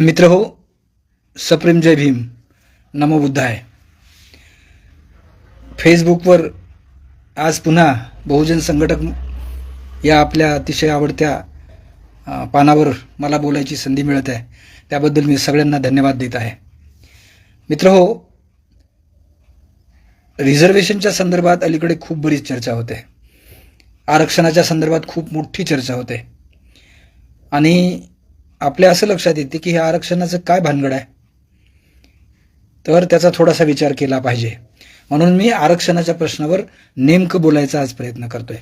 मित्र हो सप्रेम जय भीम. नमो बुद्धाय. फेसबुकवर आज पुन्हा बहुजन संघटक या आपल्या अतिशय आवडत्या पानावर मला बोलायची संधी मिळत आहे. त्याबद्दल मी सगळ्यांना धन्यवाद देत आहे. मित्र हो रिझर्वेशनच्या संदर्भात अलीकडे खूप बरीच चर्चा होते. आरक्षणाच्या संदर्भात खूप मोठी चर्चा होते. आणि आपल्या असं लक्षात येते की हे आरक्षणाचं काय भानगड आहे? तर त्याचा थोडासा विचार केला पाहिजे. म्हणून मी आरक्षणाच्या प्रश्नावर नेमकं बोलायचा आज प्रयत्न करतोय.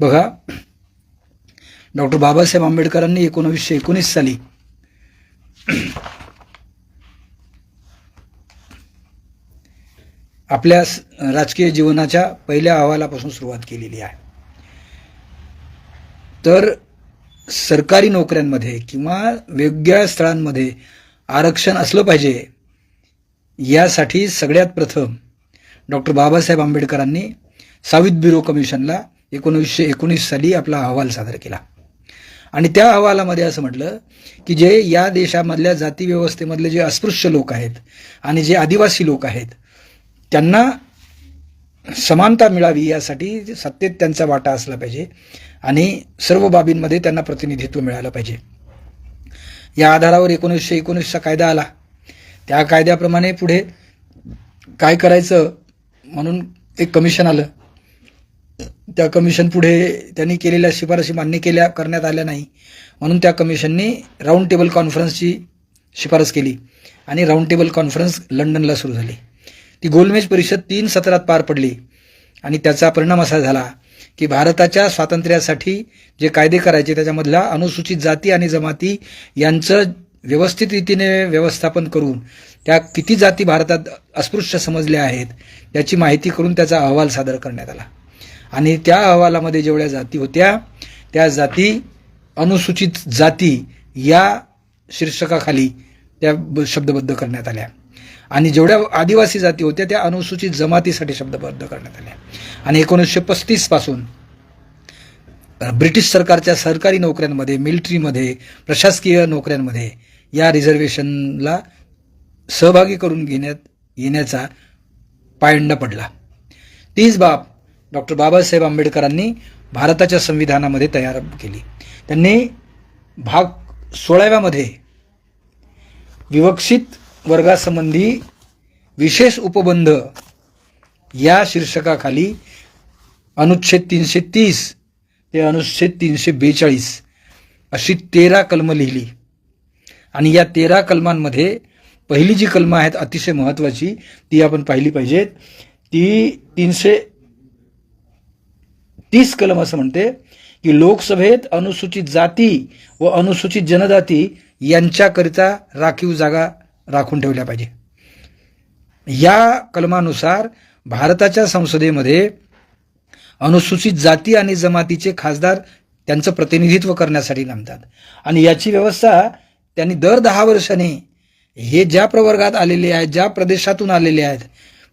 बघा डॉक्टर बाबासाहेब आंबेडकरांनी एकोणावीसशे एकोणीस साली आपल्या राजकीय जीवनाच्या पहिल्या अहवालापासून सुरुवात केलेली आहे. तर सरकारी नोकऱ्यांमध्ये किंवा वेगळ्या स्थळांमध्ये आरक्षण असलं पाहिजे यासाठी सगळ्यात प्रथम डॉक्टर बाबासाहेब आंबेडकरांनी सावित ब्युरो कमिशनला एकोणीसशे एकोणीस साली आपला अहवाल सादर केला. आणि त्या अहवालामध्ये असं म्हटलं की जे या देशामधल्या जाती व्यवस्थेमधले जे अस्पृश्य लोक आहेत आणि जे आदिवासी लोक आहेत त्यांना समानता मिळावी यासाठी सत्तेत त्यांचा वाटा असला पाहिजे. आणि सर्व बाबींमध्ये त्यांना प्रतिनिधित्व मिळालं पाहिजे. या आधारावर एकोणीसशे एकोणीसचा कायदा आला. त्या कायद्याप्रमाणे पुढे काय करायचं म्हणून एक कमिशन आलं. त्या कमिशन पुढे त्यांनी केलेल्या शिफारशी मान्य केल्या करण्यात आल्या नाही. म्हणून त्या कमिशननी राऊंड टेबल कॉन्फरन्सची शिफारस केली आणि राऊंड टेबल कॉन्फरन्स लंडनला सुरू झाली. ती गोलमेज परिषद तीन सत्रात पार पडली आणि त्याचा परिणाम असा झाला की भारताच्या स्वातंत्र्यासाठी जे कायदे करायचे त्याच्यामधल्या अनुसूचित जाती आणि जमाती यांचं व्यवस्थित रीतीने व्यवस्थापन करून त्या किती जाती भारतात अस्पृश्य समजल्या आहेत याची माहिती करून त्याचा अहवाल सादर करण्यात आला. आणि त्या अहवालामध्ये जेवढ्या जाती होत्या त्या जाती अनुसूचित जाती या शीर्षकाखाली त्या ब- शब्दबद्ध करण्यात आल्या. आणि जेवढ्या आदिवासी जाती होत्या त्या अनुसूचित जमातीसाठी शब्दबद्ध करण्यात आल्या आणि एकोणीसशे पस्तीसपासून ब्रिटिश सरकारच्या सरकारी नोकऱ्यांमध्ये मिलिटरीमध्ये प्रशासकीय नोकऱ्यांमध्ये या रिझर्वेशनला सहभागी करून घेण्यात येण्याचा पायंडा पडला. तीच बाब डॉक्टर बाबासाहेब आंबेडकरांनी भारताच्या संविधानामध्ये तयार केली. त्यांनी भाग सोळाव्यामध्ये विवक्षित वर्गासंबंधी विशेष उपबंध या शीर्षकाखाली अनुच्छेद तीनशे तीस ते अनुच्छेद तीनशे बेचाळीस अशी तेरा कलमं लिहिली. आणि या तेरा कलमांमध्ये पहिली जी कलमं आहेत अतिशय महत्त्वाची ती आपण पाहिली पाहिजेत. ती तीनशे तीस कलम असं म्हणते की लोकसभेत अनुसूचित जाती व अनुसूचित जनजाती यांच्याकरिता राखीव जागा राखून ठेवल्या पाहिजे. या कलमानुसार भारताच्या संसदेमध्ये अनुसूचित जाती आणि जमातीचे खासदार त्यांचं प्रतिनिधित्व करण्यासाठी नामतात. आणि याची व्यवस्था त्यांनी दर दहा वर्षांनी हे ज्या प्रवर्गात आलेले आहेत ज्या प्रदेशातून आलेले आहेत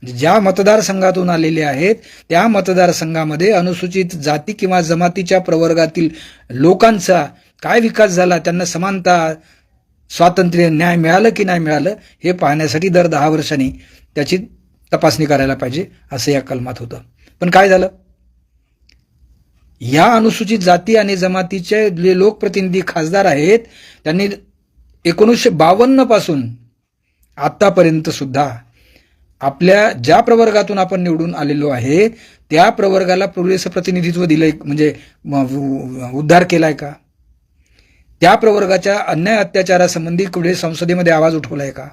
म्हणजे ज्या मतदारसंघातून आलेले आहेत त्या मतदारसंघामध्ये अनुसूचित जाती किंवा जमातीच्या प्रवर्गातील लोकांचा काय विकास झाला त्यांना समानता स्वातंत्र्य न्याय मिळालं की नाही मिळालं हे पाहण्यासाठी दर दहा वर्षांनी त्याची तपासणी करायला पाहिजे असं या कलमात होतं. पण काय झालं? या अनुसूचित जाती आणि जमातीचे जे लोकप्रतिनिधी खासदार आहेत त्यांनी एकोणीसशे बावन्नपासून आतापर्यंत सुद्धा आपल्या ज्या प्रवर्गातून आपण निवडून आलेलो आहे त्या प्रवर्गाला पुरेसं प्रतिनिधित्व दिलंय म्हणजे उद्धार केलाय का? त्या प्रवर्गाच्या अन्याय अत्याचारासंबंधी कुठे संसदेमध्ये आवाज उठवलाय का?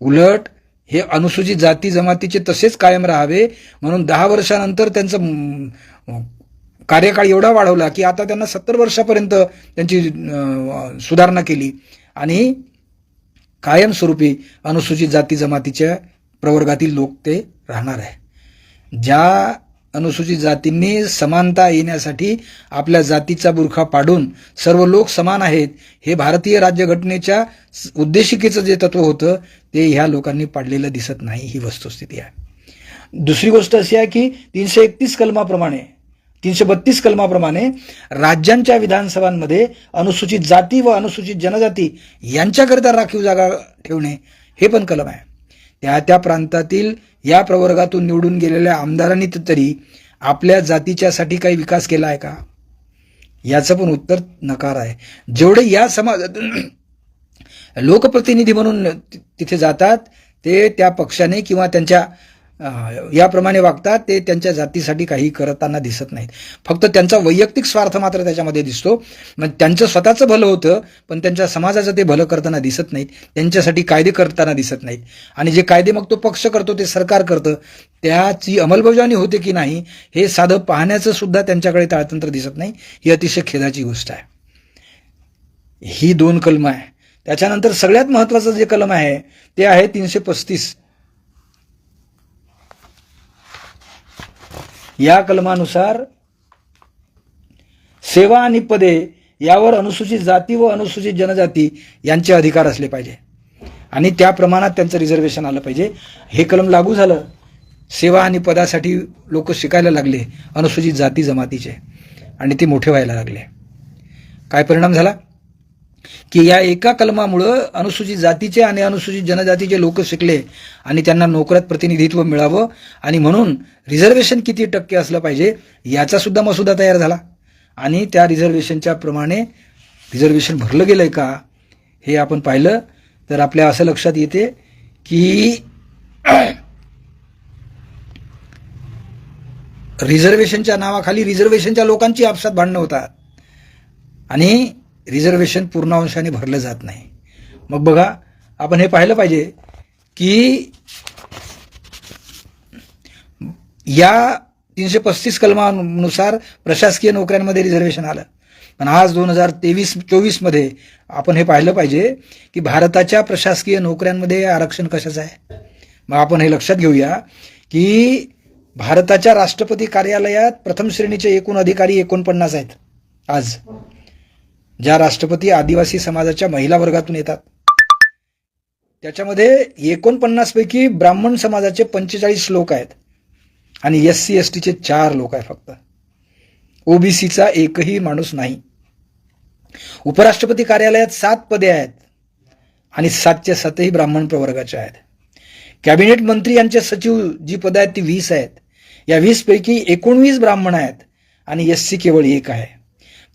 उलट हे अनुसूचित जाती जमातीचे तसेच कायम राहावे म्हणून दहा वर्षानंतर त्यांचं कार्यकाळ एवढा वाढवला की आता त्यांना सत्तर वर्षापर्यंत त्यांची सुधारणा केली. आणि कायमस्वरूपी अनुसूचित जाती जमातीच्या प्रवर्गातील लोक ते राहणार आहे. ज्या अनुसूचित जातींनी समानता येण्यासाठी आपल्या जातीचा बुरखा पाडून सर्व लोक समान आहेत हे भारतीय राज्यघटनेच्या उद्देशिकेचं जे तत्व होतं ते ह्या लोकांनी पाडलेलं दिसत नाही ही वस्तुस्थिती आहे. दुसरी गोष्ट अशी आहे की तीनशे एकतीस कलमाप्रमाणे तीनशे बत्तीस कलमाप्रमाणे राज्यांच्या विधानसभांमध्ये अनुसूचित जाती व अनुसूचित जनजाती यांच्याकरिता राखीव जागा ठेवणे हे पण कलम आहे. त्या त्या प्रांतातील या प्रवर्गातून निवडून गेलेल्या आमदारांनी तरी आपल्या जातीच्यासाठी काही विकास केला आहे का? याचं पण उत्तर नकार आहे. जेवढे या समाजातून लोकप्रतिनिधी म्हणून तिथे जातात ते त्या पक्षाने किंवा त्यांच्या याप्रमाणे वागतात ते त्यांच्या जातीसाठी काही करताना दिसत नाहीत. फक्त त्यांचा वैयक्तिक स्वार्थ मात्र त्याच्यामध्ये दिसतो. मग त्यांचं स्वतःचं भलं होतं पण त्यांच्या समाजाचं ते भलं करताना दिसत नाहीत. त्यांच्यासाठी कायदे करताना दिसत नाहीत. आणि जे कायदे मग तो पक्ष करतो ते सरकार करतं त्याची अंमलबजावणी होते की नाही हे साधं पाहण्याचं सुद्धा त्यांच्याकडे ताळतंत्र दिसत नाही. ही अतिशय खेदाची गोष्ट आहे. ही दोन कलमं आहे. त्याच्यानंतर सगळ्यात महत्वाचं जे कलम आहे ते आहे तीनशे पस्तीस. या कलमानुसार सेवा आणि पदे यावर अनुसूचित जाती व अनुसूचित जनजाती यांचे अधिकार असले पाहिजे. आणि त्या प्रमाणात त्यांचं रिझर्वेशन आलं पाहिजे. हे कलम लागू झालं सेवा आणि पदासाठी लोक शिकायला लागले अनुसूचित जाती जमातीचे. आणि ते मोठे व्हायला लागले. काय परिणाम झाला? की या एका कलमामुळं अनुसूचित जातीचे आणि अनुसूचित जनजातीचे लोक शिकले आणि त्यांना नोकऱ्यात प्रतिनिधित्व मिळावं आणि म्हणून रिझर्वेशन किती टक्के असलं पाहिजे याचा सुद्धा मसुदा तयार झाला. आणि त्या रिझर्वेशनच्या प्रमाणे रिझर्वेशन भरलं गेलं आहे का हे आपण पाहिलं. तर आपल्या असं लक्षात येते की रिझर्वेशनच्या नावाखाली रिझर्वेशनच्या लोकांची आपसात भांडणं होतात. आणि रिझर्वेशन पूर्ण अंशाने भरलं जात नाही. मग बघा आपण हे पाहिलं पाहिजे की या तीनशे पस्तीस कलमानुसार प्रशासकीय नोकऱ्यांमध्ये रिझर्वेशन आलं. पण आज दोन हजार तेवीस चोवीसमध्ये आपण हे पाहिलं पाहिजे की भारताच्या प्रशासकीय नोकऱ्यांमध्ये आरक्षण कशाचं आहे? मग आपण हे लक्षात घेऊया की भारताच्या राष्ट्रपती कार्यालयात प्रथम श्रेणीचे एकूण अधिकारी एकोणपन्नास आहेत आज. ज्या राष्ट्रपती आदिवासी समाजाच्या महिला वर्गातून येतात. त्याच्यामध्ये एकोणपन्नासपैकी ब्राह्मण समाजाचे पंचेचाळीस लोक आहेत. आणि एस सी एस टीचे चार लोक आहे फक्त. ओबीसीचा एकही माणूस नाही. उपराष्ट्रपती कार्यालयात सात पदे आहेत. आणि सातच्या सातही ब्राह्मण प्रवर्गाच्या आहेत. कॅबिनेट मंत्री यांचे सचिव जी पदं आहेत ती वीस आहेत. या वीसपैकी एकोणवीस ब्राह्मण आहेत. आणि एस सी केवळ एक आहे.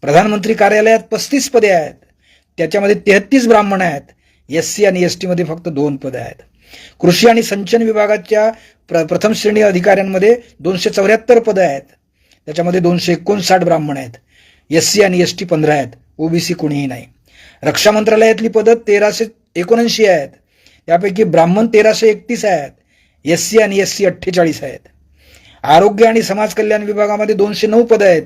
प्रधानमंत्री कार्यालयात पस्तीस पदे आहेत. त्याच्यामध्ये तेहतीस ब्राह्मण आहेत. एस सी आणि एस टीमध्ये फक्त दोन पदं आहेत. कृषी आणि सिंचन विभागाच्या प्र प्रथम श्रेणी अधिकाऱ्यांमध्ये दोनशे चौऱ्याहत्तर पदं आहेत. त्याच्यामध्ये दोनशे एकोणसाठ ब्राह्मण आहेत. एस सी आणि एस टी पंधरा आहेत. ओबीसी कोणीही नाही. रक्षा मंत्रालयातली पदं तेराशे एकोणऐंशी आहेत. त्यापैकी ब्राह्मण तेराशे एकतीस आहेत. एस सी आणि एस सी अठ्ठेचाळीस आहेत. आरोग्य आणि समाज कल्याण विभागामध्ये दोनशे नऊ पदं आहेत.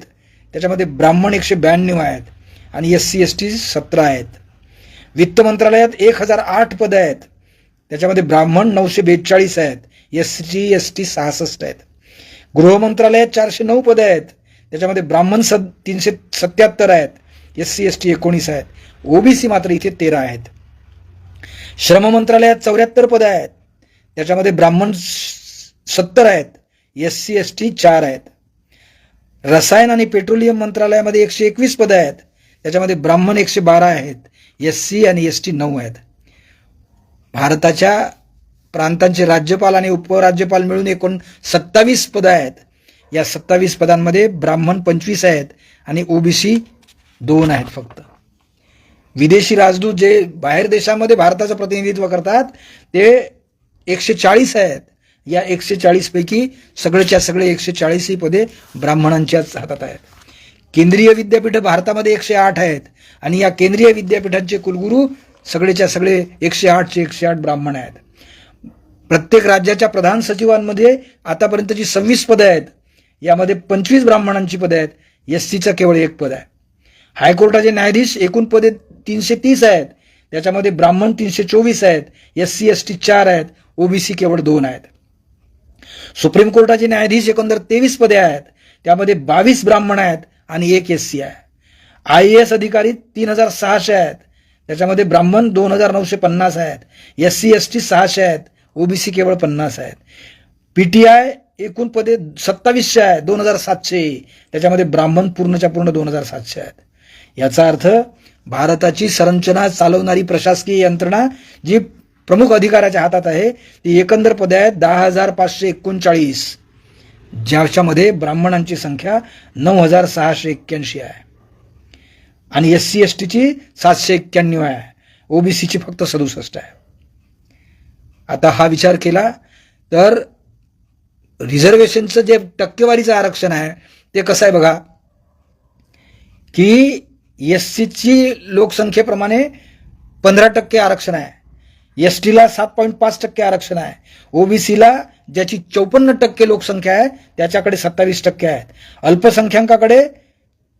त्याच्यामध्ये ब्राह्मण एकशे ब्याण्णव आहेत आणि एस सी एस टी सतरा आहेत. वित्त मंत्रालयात एक हजार आठ पदं आहेत. त्याच्यामध्ये ब्राह्मण नऊशे बेचाळीस आहेत. एस सी एस टी सहासष्ट आहेत. गृह मंत्रालयात चारशे नऊ पदं आहेत. त्याच्यामध्ये ब्राह्मण सद तीनशे सत्याहत्तर आहेत. एस सी एस टी एकोणीस आहेत. ओबीसी मात्र इथे तेरा आहेत. श्रम मंत्रालयात चौऱ्याहत्तर पदं आहेत. त्याच्यामध्ये ब्राह्मण सत्तर आहेत. एस सी एस टी चार आहेत. रसायन आणि पेट्रोलियम मंत्रालयामध्ये एकशे एकवीस पदं आहेत. त्याच्यामध्ये ब्राह्मण एकशे बारा आहेत. एस सी आणि एस टी नऊ आहेत. भारताच्या प्रांतांचे राज्यपाल आणि उपराज्यपाल मिळून एकूण सत्तावीस पदं आहेत. या सत्तावीस पदांमध्ये ब्राह्मण पंचवीस आहेत आणि ओबीसी दोन आहेत फक्त. विदेशी राजदूत जे बाहेर देशामध्ये भारताचं प्रतिनिधित्व करतात ते एकशे चाळीस आहेत. या एकशे चाळीसपैकी सगळ्याच्या सगळेच्या सगळे एकशे चाळीसही पदे ब्राह्मणांच्याच हातात आहेत. केंद्रीय विद्यापीठं भारतामध्ये एकशे आठ आहेत आणि या केंद्रीय विद्यापीठांचे कुलगुरू सगळेच्या सगळे एकशे आठचे एकशे आठ ब्राह्मण आहेत. प्रत्येक राज्याच्या प्रधान सचिवांमध्ये आतापर्यंतची सव्वीस पदं आहेत. यामध्ये पंचवीस ब्राह्मणांची पदं आहेत. एस सीचं केवळ एक पद आहे. हायकोर्टाचे न्यायाधीश एकूण पदे तीनशे तीस आहेत. त्याच्यामध्ये ब्राह्मण तीनशे चोवीस आहेत. एस सी एस टी चार आहेत. ओबीसी केवळ दोन आहेत. सुप्रीम कोर्टाचे न्यायाधीश एकंदर तेवीस पदे आहेत. त्यामध्ये बावीस ब्राह्मण आहेत आणि एक एस सी आहे. आय एस अधिकारी तीन हजार सहाशे आहेत. त्याच्यामध्ये ब्राह्मण दोन हजार नऊशे पन्नास आहेत. एस सी एस टी सहाशे आहेत. ओबीसी केवळ पन्नास आहेत. पी टी आय एकूण पदे सत्तावीसशे आहे दोन हजार सातशे. त्याच्यामध्ये ब्राह्मण पूर्णच्या पूर्ण दोन हजार सातशे आहेत. याचा अर्थ भारताची संरचना चालवणारी प्रशासकीय यंत्रणा जी प्रमुख अधिकाऱ्याच्या हातात आहे. ती एकंदर पदे आहेत दहा हजार पाचशे एकोणचाळीस. ज्याच्यामध्ये ब्राह्मणांची संख्या नऊ हजार सहाशे एक्क्याऐंशी आहे. आणि एस सी एस टीची सातशे एक्क्याण्णव आहे. ओबीसीची फक्त सदुसष्ट आहे. आता हा विचार केला तर रिझर्वेशनचं जे टक्केवारीचं आरक्षण आहे ते कसं आहे बघा? की एस सीची लोकसंख्येप्रमाणे पंधरा टक्के आरक्षण आहे. एस टीला सात पॉईंट पाच टक्के आरक्षण आहे. ओबीसीला ज्याची चौपन्न टक्के लोकसंख्या आहे त्याच्याकडे सत्तावीस टक्के आहेत. अल्पसंख्याकाकडे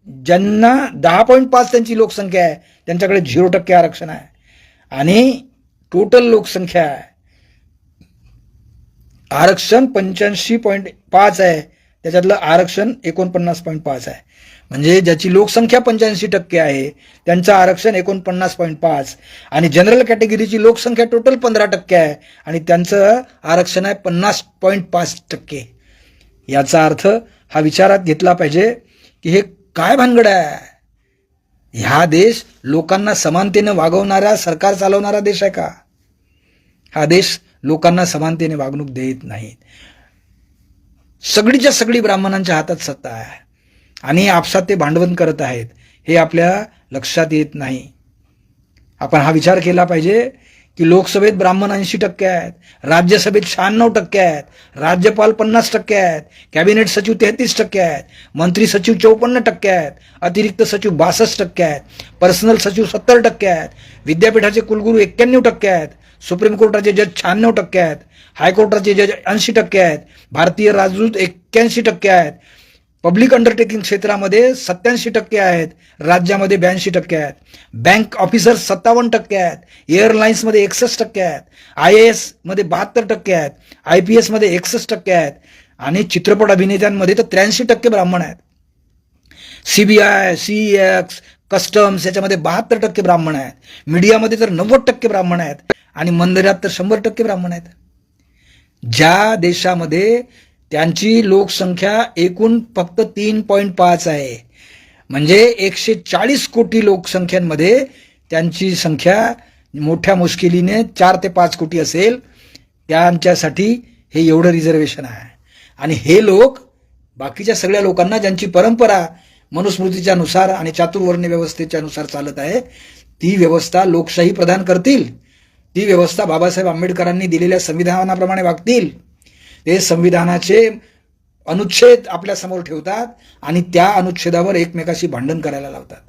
ज्यांना दहा पॉईंट पाच त्यांची लोकसंख्या आहे त्यांच्याकडे झिरो टक्के आरक्षण आहे. आणि टोटल लोकसंख्या आहे आरक्षण पंच्याऐंशी पॉईंट पाच आहे त्याच्यातलं आरक्षण एकोणपन्नास पॉईंट पाच आहे. म्हणजे ज्याची लोकसंख्या पंच्याऐंशी टक्के आहे त्यांचं आरक्षण एकोणपन्नास पॉईंट पाच आणि जनरल कॅटेगरीची लोकसंख्या टोटल पंधरा टक्के आहे आणि त्यांचं आरक्षण आहे पन्नास पॉईंट पाच टक्के. याचा अर्थ हा विचारात घेतला पाहिजे की हे काय भानगड आहे? ह्या देश लोकांना समानतेने वागवणारा सरकार चालवणारा देश आहे का? हा देश लोकांना समानतेने वागणूक देत नाही. सगळीच्या सगळी ब्राह्मणांच्या हातात सत्ता आहे. आणि आपसात ते भांडवल करत आहेत हे आपल्या लक्षात येत नाही आपण हा विचार केला पाहिजे की लोकसभेत ब्राह्मण ऐंशी टक्के आहेत राज्यसभेत शहाण्णव टक्के आहेत राज्यपाल पन्नास टक्के आहेत कॅबिनेट सचिव तेहतीस टक्के आहेत मंत्री सचिव चौपन्न टक्के आहेत अतिरिक्त सचिव बासष्ट टक्के आहेत पर्सनल सचिव सत्तर टक्के आहेत विद्यापीठाचे कुलगुरू एक्क्याण्णव टक्के आहेत सुप्रीम कोर्टाचे जज शहाण्णव टक्के आहेत हायकोर्टाचे जज ऐंशी टक्के आहेत भारतीय राजदूत एक्क्याऐंशी टक्के आहेत पब्लिक अंडरटेकिंग क्षेत्रामध्ये सत्याऐंशी टक्के आहेत. राज्यामध्ये ब्याऐंशी टक्के आहेत. बँक ऑफिसर सत्तावन्न टक्के आहेत. एअरलाईन्समध्ये एकसष्ट टक्के आहेत. आय ए एसमध्ये बहात्तर टक्के आहेत. आय पी एसमध्ये एकसष्ट टक्के आहेत. आणि चित्रपट अभिनेत्यांमध्ये तर त्र्याऐंशी टक्के ब्राह्मण आहेत. सीबीआय सी एक्स कस्टम्स याच्यामध्ये बहात्तर टक्के ब्राह्मण आहेत. मीडियामध्ये तर नव्वद टक्के ब्राह्मण आहेत. आणि मंदिरात तर शंभर टक्के ब्राह्मण आहेत. ज्या देशामध्ये त्यांची लोकसंख्या एकूण फक्त तीन पॉईंट पाच आहे. म्हणजे एकशे चाळीस कोटी लोकसंख्यांमध्ये त्यांची संख्या मोठ्या मुश्किलीने चार ते पाच कोटी असेल. त्यांच्यासाठी हे एवढं रिझर्वेशन आहे. आणि हे लोक बाकीच्या सगळ्या लोकांना ज्यांची परंपरा मनुस्मृतीच्या नुसार आणि चातुर्वर्ण्य व्यवस्थेच्या नुसार चालत आहे ती व्यवस्था लोकशाही प्रदान करतील. ती व्यवस्था बाबासाहेब आंबेडकरांनी दिलेल्या संविधानाप्रमाणे वागतील. ते संविधानाचे अनुच्छेद आपल्यासमोर ठेवतात आणि त्या अनुच्छेदावर एकमेकाशी भांडण करायला लावतात.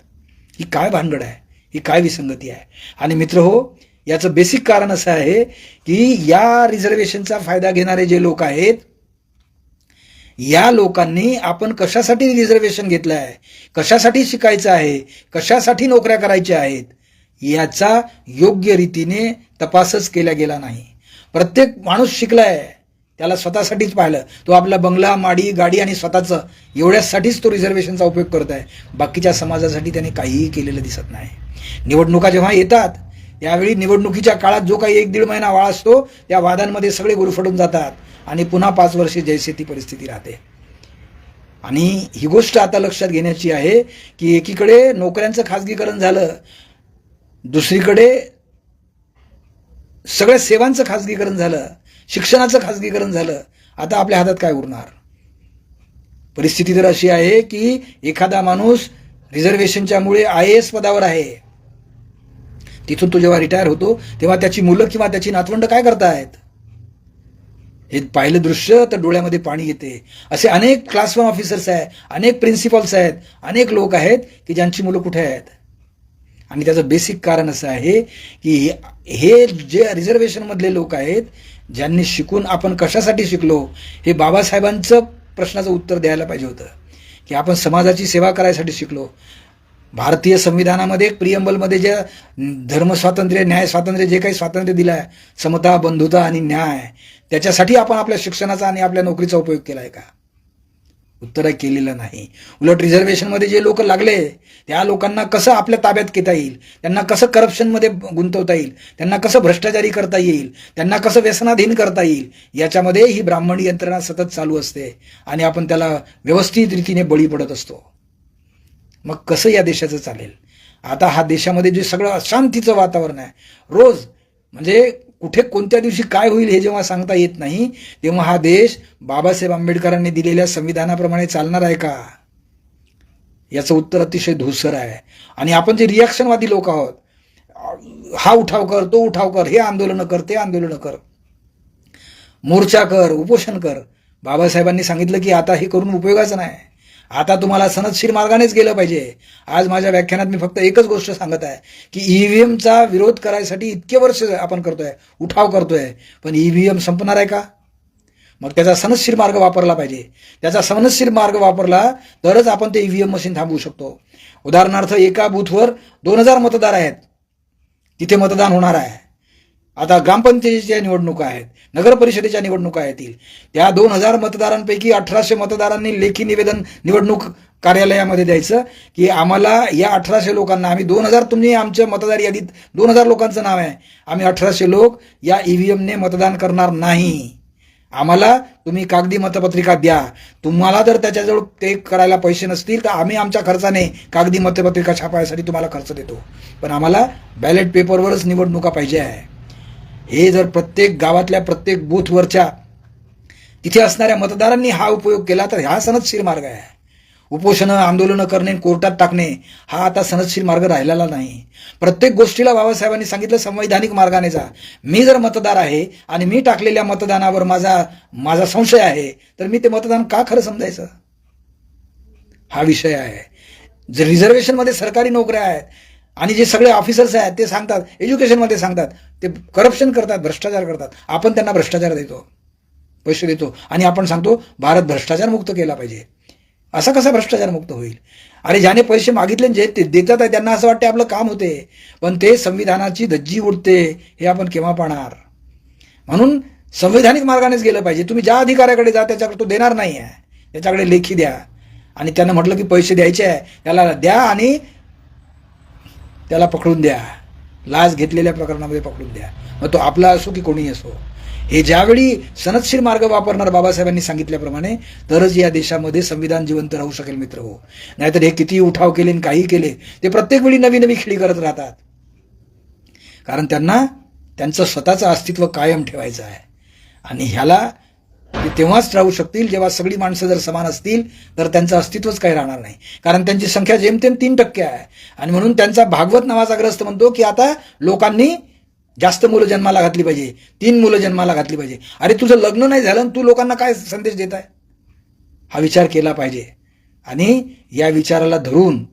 ही काय भानगड आहे? ही काय विसंगती आहे? आणि मित्र हो याचं बेसिक कारण असं आहे की या रिझर्वेशनचा फायदा घेणारे जे लोक आहेत या लोकांनी आपण कशासाठी रिझर्वेशन घेतलं आहे? कशासाठी शिकायचं आहे? कशासाठी नोकऱ्या करायच्या आहेत? याचा योग्य रीतीने तपासच केला गेला नाही. प्रत्येक माणूस शिकलाय. त्याला स्वतःसाठीच पाहिलं. तो आपला बंगला माडी गाडी आणि स्वतःचं एवढ्यासाठीच तो रिझर्वेशनचा उपयोग करत आहे. बाकीच्या समाजासाठी त्याने काहीही केलेलं दिसत नाही. निवडणुका जेव्हा येतात यावेळी निवडणुकीच्या काळात जो काही एक दीड महिना वाळ असतो त्या वादांमध्ये सगळे गुरफडून जातात आणि पुन्हा पाच वर्षे जैसे ती परिस्थिती राहते. आणि ही गोष्ट आता लक्षात घेण्याची आहे की एकीकडे नोकऱ्यांचं खाजगीकरण झालं दुसरीकडे सगळ्या सेवांचं खाजगीकरण झालं शिक्षणाचं खाजगीकरण झालं आता आपल्या हातात काय उरणार? परिस्थिती तर अशी आहे की एखादा माणूस रिझर्वेशनच्या मुळे आय एस पदावर आहे. तिथून तो जेव्हा रिटायर होतो तेव्हा त्याची मुलं किंवा त्याची नातवंड काय करतायत? हे पाहिलं दृश्य तर डोळ्यामध्ये पाणी येते. असे अनेक क्लास ऑफिसर्स आहेत अनेक प्रिन्सिपल्स आहेत अनेक लोक आहेत की ज्यांची मुलं कुठे आहेत? आणि त्याचं बेसिक कारण असं आहे की हे जे रिझर्वेशनमधले लोक आहेत ज्यांनी शिकून आपण कशासाठी शिकलो हे बाबासाहेबांचं प्रश्नाचं उत्तर द्यायला पाहिजे होतं. की आपण समाजाची सेवा करायसाठी शिकलो. भारतीय संविधानामध्ये प्रियंबलमध्ये जे धर्मस्वातंत्र्य न्याय स्वातंत्र्य जे काही स्वातंत्र्य दिलं आहे समता बंधुता आणि न्याय त्याच्यासाठी आपण आपल्या शिक्षणाचा आणि आपल्या नोकरीचा उपयोग केला आहे का? उत्तर केलेलं नाही. उलट रिझर्वेशनमध्ये जे लोक लागले त्या लोकांना कसं आपल्या ताब्यात घेता येईल? त्यांना कसं करप्शनमध्ये गुंतवता येईल? त्यांना कसं भ्रष्टाचारी करता येईल? त्यांना कसं व्यसनाधीन करता येईल? याच्यामध्ये ही ब्राह्मणी यंत्रणा सतत चालू असते आणि आपण त्याला व्यवस्थित रीतीने बळी पडत असतो. मग कसं या देशाचं चालेल? आता हा देशामध्ये जे सगळं अशांतीचं वातावरण आहे रोज म्हणजे कुठे कोणत्या दिवशी काय होईल हे जेव्हा सांगता येत नाही तेव्हा हा देश बाबासाहेब आंबेडकरांनी दिलेल्या संविधानाप्रमाणे चालणार आहे का? याचं उत्तर अतिशय धूसर आहे. आणि आपण जे रिॲक्शनवादी लोक आहोत हा उठाव कर तो उठाव कर हे आंदोलनं कर ते आंदोलनं कर मोर्चा कर उपोषण कर. बाबासाहेबांनी सांगितलं की आता हे करून उपयोगाचं नाही. आता तुम्हाला सनदशीर मार्गानेच गेलं पाहिजे. आज माझ्या व्याख्यानात मी फक्त एकच गोष्ट सांगत आहे की ई व्ही एमचा विरोध करायसाठी इतके वर्ष आपण करतोय उठाव करतोय पण ई व्ही एम संपणार आहे का? मग त्याचा सनदशीर मार्ग वापरला पाहिजे. त्याचा सनदशीर मार्ग वापरला तरच आपण ते ई ईव्हीएम मशीन थांबवू शकतो. उदाहरणार्थ एका बूथवर दोन हजार मतदार आहेत. तिथे मतदान होणार आहे. आता ग्रामपंचायतीच्या निवडणुका आहेत नगर परिषदेच्या निवडणुका येतील. त्या दोन हजार मतदारांपैकी अठराशे मतदारांनी लेखी निवेदन निवडणूक कार्यालयामध्ये द्यायचं की आम्हाला या अठराशे लोकांना आम्ही दोन हजार तुम्ही आमच्या मतदार यादीत दोन हजार लोकांचं नाव आहे. आम्ही अठराशे लोक या ईव्हीएमने मतदान करणार नाही. आम्हाला तुम्ही कागदी मतपत्रिका द्या. तुम्हाला जर त्याच्याजवळ ते करायला पैसे नसतील तर आम्ही आमच्या खर्चाने कागदी मतपत्रिका छापायसाठी तुम्हाला खर्च देतो. पण आम्हाला बॅलेट पेपरवरच निवडणुका पाहिजे आहे. हे जर प्रत्येक गावातल्या प्रत्येक बूथवरच्या तिथे असणाऱ्या मतदारांनी हा उपयोग केला तर हा सनदशीर मार्ग आहे. उपोषणं आंदोलनं करणे कोर्टात टाकणे हा आता सनदशील मार्ग राहिलेला नाही. प्रत्येक गोष्टीला बाबासाहेबांनी सांगितलं संवैधानिक मार्गाने जा. मी जर मतदार आहे आणि मी टाकलेल्या मतदानावर माझा माझा संशय आहे तर मी ते मतदान का खरं समजायचं? हा विषय आहे. जर रिझर्वेशनमध्ये सरकारी नोकऱ्या आहेत आणि जे सगळे ऑफिसर्स आहेत ते सांगतात एज्युकेशनमध्ये सांगतात ते करप्शन करतात भ्रष्टाचार करतात. आपण त्यांना भ्रष्टाचार देतो पैसे देतो. आणि आपण सांगतो भारत भ्रष्टाचार मुक्त केला पाहिजे. असा कसा भ्रष्टाचार मुक्त होईल? अरे ज्याने पैसे मागितले जे ते देतात आहे त्यांना असं वाटते आपलं काम होते. पण ते संविधानाची धज्जी उडते हे आपण केव्हा पाहणार? म्हणून संवैधानिक मार्गानेच गेलं पाहिजे. तुम्ही ज्या अधिकाऱ्याकडे जा त्याच्याकडे तो देणार नाही आहे त्याच्याकडे लेखी द्या. आणि त्यांना म्हटलं की पैसे द्यायचे आहे त्याला द्या आणि त्याला पकडून द्या. लाच घेतलेल्या प्रकरणामध्ये पकडून द्या. मग तो आपला असो की कोणी असो. हे ज्यावेळी सनदशीर मार्ग वापरणार बाबासाहेबांनी सांगितल्याप्रमाणे तरच या देशामध्ये संविधान जिवंत राहू शकेल मित्र हो. नाहीतर हे किती उठाव केले आणि काही केले ते प्रत्येक वेळी नवी नवी खेळी करत राहतात. कारण त्यांना त्यांचं स्वतःचं अस्तित्व कायम ठेवायचं आहे. आणि ह्याला ते तेव्हाच राहू शकतील जेव्हा सगळी माणसं जर समान असतील तर त्यांचं अस्तित्वच काही राहणार नाही. कारण त्यांची संख्या जेमतेम तीन टक्के आहे. आणि म्हणून त्यांचा भागवत नावाचा ग्रस्त म्हणतो की आता लोकांनी जास्त मुलं जन्माला घातली पाहिजे. तीन मुलं जन्माला घातली पाहिजे. अरे तुझं लग्न नाही झालं तू लोकांना काय संदेश देत आहे हा विचार केला पाहिजे. आणि या विचाराला धरून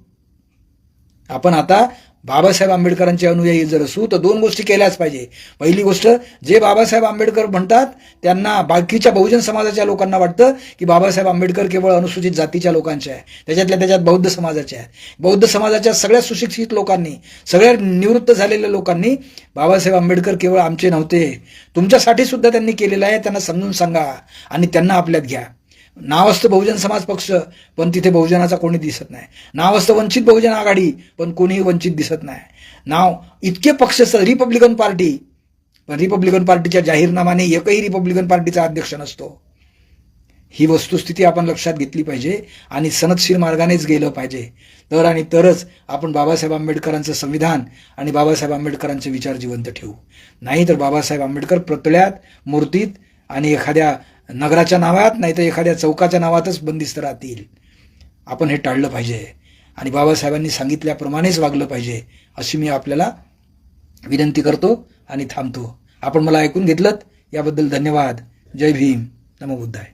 आपण आता बाबासाहेब आंबेडकरांचे अनुयायी जर असू तर दोन गोष्टी केल्याच पाहिजे. पहिली गोष्ट जे बाबासाहेब आंबेडकर म्हणतात त्यांना बाकीच्या बहुजन समाजाच्या लोकांना वाटतं की बाबासाहेब आंबेडकर केवळ अनुसूचित जातीच्या लोकांच्या आहे. त्याच्यातल्या त्याच्यात बौद्ध समाजाचे आहे. बौद्ध समाजाच्या सगळ्या सुशिक्षित लोकांनी सगळ्या निवृत्त झालेल्या लोकांनी बाबासाहेब आंबेडकर केवळ आमचे नव्हते. तुमच्यासाठी सुद्धा त्यांनी केलेलं आहे त्यांना समजून सांगा आणि त्यांना आपल्यात घ्या. नावस्त बहुजन समाज पक्ष पण तिथे बहुजनाचा कोणी दिसत नाही. नावस्त वंचित बहुजन आघाडी पण कोणीही वंचित दिसत नाही. नाव इतके पक्ष असतात रिपब्लिकन पार्टी पण रिपब्लिकन पार्टीच्या जाहीरनामाने एकही रिपब्लिकन पार्टीचा अध्यक्ष नसतो. ही वस्तुस्थिती आपण लक्षात घेतली पाहिजे आणि सनदशीर मार्गानेच गेलं पाहिजे. तर आणि तरच आपण बाबासाहेब आंबेडकरांचं संविधान आणि बाबासाहेब आंबेडकरांचे विचार जिवंत ठेवू. नाही तर बाबासाहेब आंबेडकर प्रतळ्यात मूर्तीत आणि एखाद्या नगराच्या नावात नाही तर एखाद्या चौकाच्या नावातच बंदिस्त राहतील. आपण हे टाळलं पाहिजे. आणि बाबासाहेबांनी सांगितल्याप्रमाणेच वागलं पाहिजे अशी मी आपल्याला विनंती करतो आणि थांबतो. आपण मला ऐकून घेतलं याबद्दल धन्यवाद. जय भीम. नमो बुद्धाय.